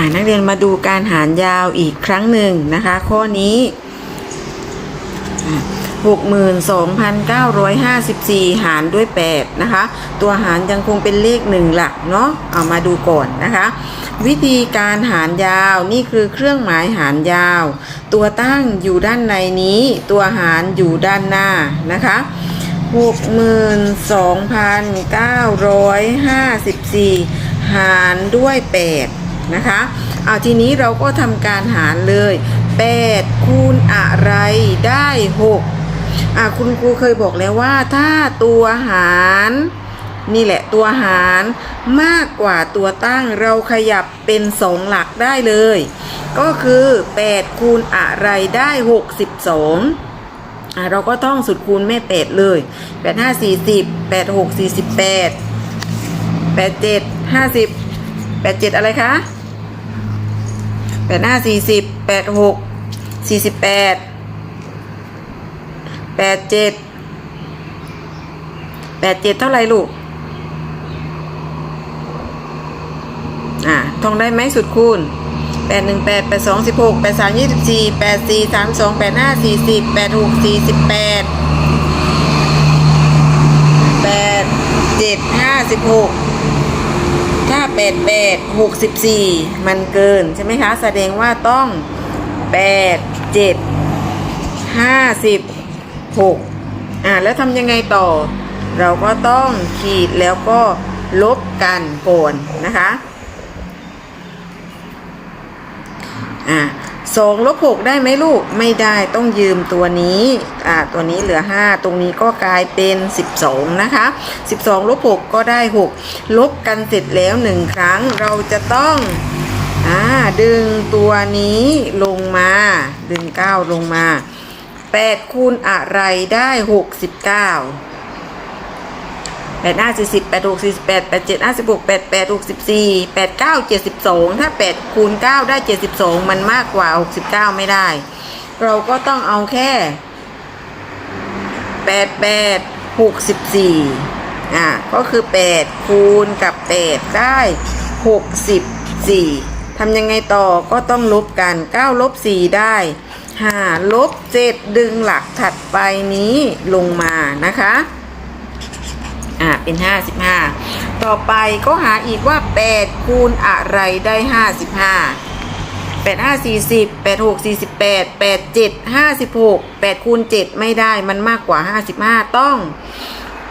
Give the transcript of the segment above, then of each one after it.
านักเรียนมาดูการหารยาวอีกครั้งหนึ่งนะคะ ข้อนี้หกหมื่นสองพันเก้าร้อยห้าสิบสี่หารด้วยแปดนะคะ ตัวหารยังคงเป็นเลขหนึ่งหลักเนาะเอามาดูก่อนนะคะ วิธีการหารยาวนี่คือเครื่องหมายหารยาว ตัวตั้งอยู่ด้านในนี้ ตัวหารอยู่ด้านหน้านะคะหกหมื่นสองพันเก้าร้อยห้าสิบสี่หารด้วยแปด นะคะเอาทีนี้เราก็ทำการหารเลย 8 คูณอะไรได้6อะคุณครูเคยบอกแล้วว่าถ้าตัวหารนี่แหละตัวหารมากกว่าตัวตั้งเราขยับเป็นสองหลักได้เลย ก็คือ8คูณอะไรได้ 62อะเราก็ต้องสุดคูณแม่8เลย8 5 40 8 6 48 8 7 50 8 7อะไรคะ แปดห้าสี่สิบแปดหกสี่สิบแปดแปดเจ็ดแปดเจ็ดเท่าไรลูก อะท่องได้ไหมสุดคูณแปดหนึ่งแปดแปดสองสิบหกแปดสามยี่สิบสี่แปดสี่สามสองแปดห้าสี่สิบแปดหกสี่สิบแปดแปดเจ็ดห้าสิบหก ถ้า 8 8 64 มันเกินใช่ไหมคะ แสดงว่าต้อง 8 7 56 อ่าแล้วทำยังไงต่อ เราก็ต้องขีดแล้วก็ลบกันก่อนนะคะ อ่า สองลบหกได้ไหมลูกไม่ได้ต้องยืมตัวนี้อ่าตัวนี้เหลือ 5 ตรงนี้ก็กลายเป็น 12 นะคะ 12ลบ6ก็ได้ 6 ลบกันเสร็จแล้ว 1 ครั้งเราจะต้องอ่าดึงตัวนี้ลงมา ดึง 9 ลงมา8คูณอะไรได้ 69 แปดห้าสี่สิบแปดหกสี่สิบแปดแปดเจ็ดห้าสิบหกแปดแปดหกสิบสี่แปดเก้าเจ็ดสิบสองถ้าแปดคูณเก้าได้เจ็ดสิบสองมันมากกว่าหกสิบเก้าไม่ได้ เราก็ต้องเอาแค่แปดแปดหกสิบสี่อะก็คือแปดคูณกับแปดได้หกสิบสี่ทำยังไงต่อก็ต้องลบกันเก้าลบสี่ได้ห้าลบเจ็ดดึงหลักถัดไปนี้ลงมานะคะ อ่าเป็น 55 ต่อไปก็หาอีกว่า 8 คูณอะไรได้ 55 8 5 40 8 6 48 8 7 56 8คูณ7ไม่ได้มันมากกว่า 55 ต้อง 8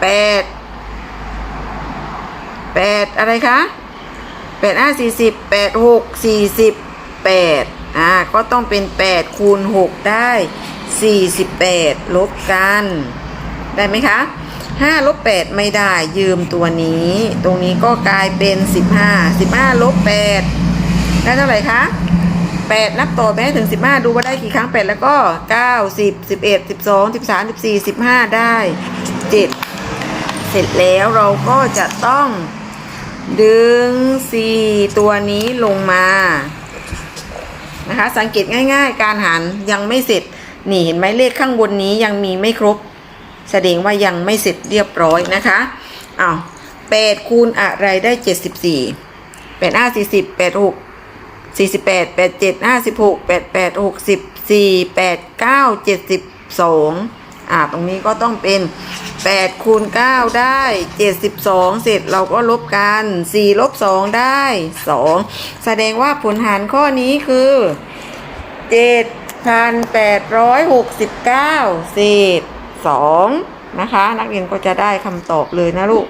8 อะไรคะ 8 5 40 8 6 48อ่าก็ต้องเป็น 8 คูณ 6 ได้ 48 ลบกัน ได้ไหมคะ 5ลบ8ไม่ได้ยืมตัวนี้ ตรงนี้ก็กลายเป็น 15 15ลบ8ได้เท่าไหร่คะ8 นับต่อไปให้ถึง 15 ดูว่าได้กี่ครั้ง 8 แล้วก็ 9 10 11 12 13 14 15 ได้ 7 เสร็จแล้วเราก็จะต้อง ดึง 4 ตัวนี้ลงมา นะคะ สังเกตง่าย ๆ การหารยังไม่เสร็จ นี่เห็นไหมเลขข้างบนนี้ยังมีไม่ครบ แสดงว่ายังไม่เสร็จเรียบร้อยนะคะอ้าวแปดคูณอะไรได้เจ็ดสิบสี่แปดห้าสี่สิบแปดหกสี่สิบแปดแปดเจ็ดห้าสิบหกแปดแปดหกสิบสี่แปดเก้าเจ็ดสิบสองอ่าตรงนี้ก็ต้องเป็นแปดคูณเก้าได้เจ็ดสิบสองเสร็จเราก็ลบกันสี่ลบสองได้สองแสดงว่าผลหารข้อนี้คือเจ็ดพันแปดร้อยหกสิบเก้าเศษ สองนะคะ นักเรียนก็จะได้คำตอบเลยนะลูก